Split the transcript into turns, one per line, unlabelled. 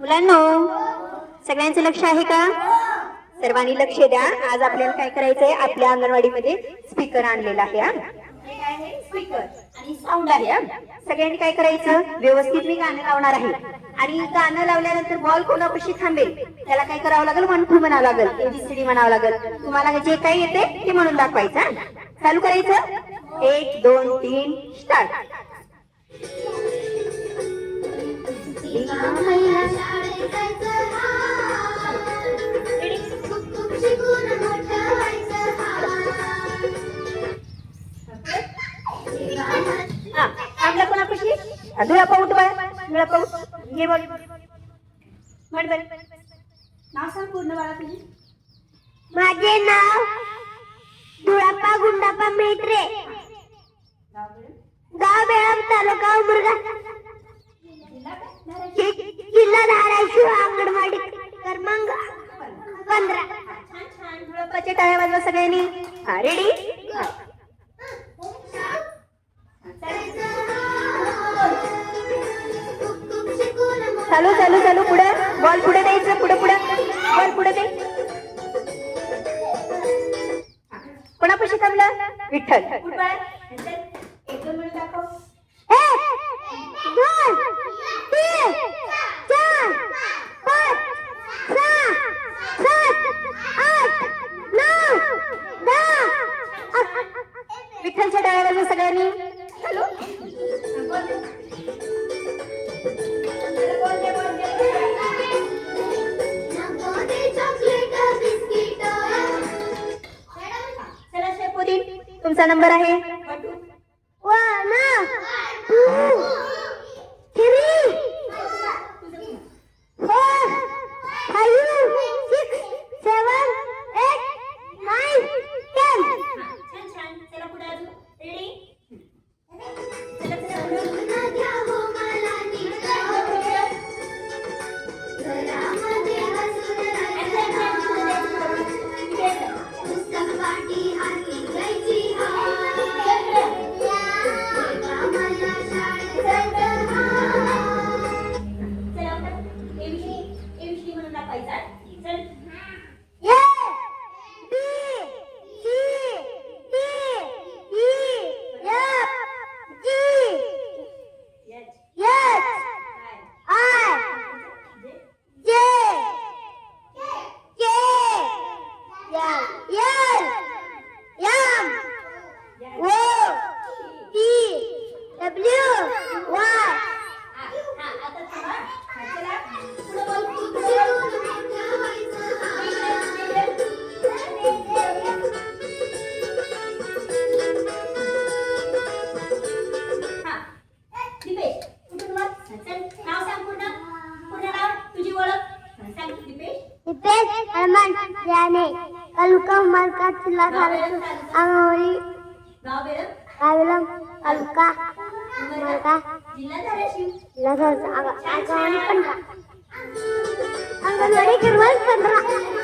मुलांनो सगळ्यांचं लक्ष आहे का? सर्वांनी लक्ष द्या. आज आपल्याला काय करायचंय? आपल्या अंगणवाडीमध्ये स्पीकर आणलेला आहे स्पीकर आणि साऊंड आहे सगळ्यांनी काय करायचं? व्यवस्थित मी गाणं लावणार आहे. आणि गाणं लावल्यानंतर बॉल कोणापाशी थांबेल? त्याला काय करावं लागेल? वन टू म्हणावं लागेल. एबीसीडी म्हणावं लागेल. तुम्हाला जे काही येते ते म्हणून दाखवायचं चालू करायचं? एक दोन तीन स्टार्ट हा बाळा धुळा घे बोल म्हण बरं नाव सांग पूर्ण बाळा तुझी
माझे नाव धुळापा गुंडापा मेत्रे गाव बेळम तालुका उमरगा जिल्हा धाराशिव अंगणवाडी क्रमांक पंधरा.
टाळ्या वाजवा सगळ्यांनी. रेडी चालू चालू चालू पुढे. बॉल पुढे द्यायचं पुढे पुढे. बॉल पुढे दे. कोणापाशी थांबलं? विठ्ठल. एक दोन मिनिट दाखव. विठ्ठलच्या वाजवा सगळ्यांनी. तुमचा नंबर आहे.
One, two,
एबीसी म्हणून
हनुमान याने तालुका उमरका जिल्हा धाराशिव अंगणवाडी
गाव बेरम जिल्हा धाराशिव
अंगणवाडी क्रमांक पंधरा.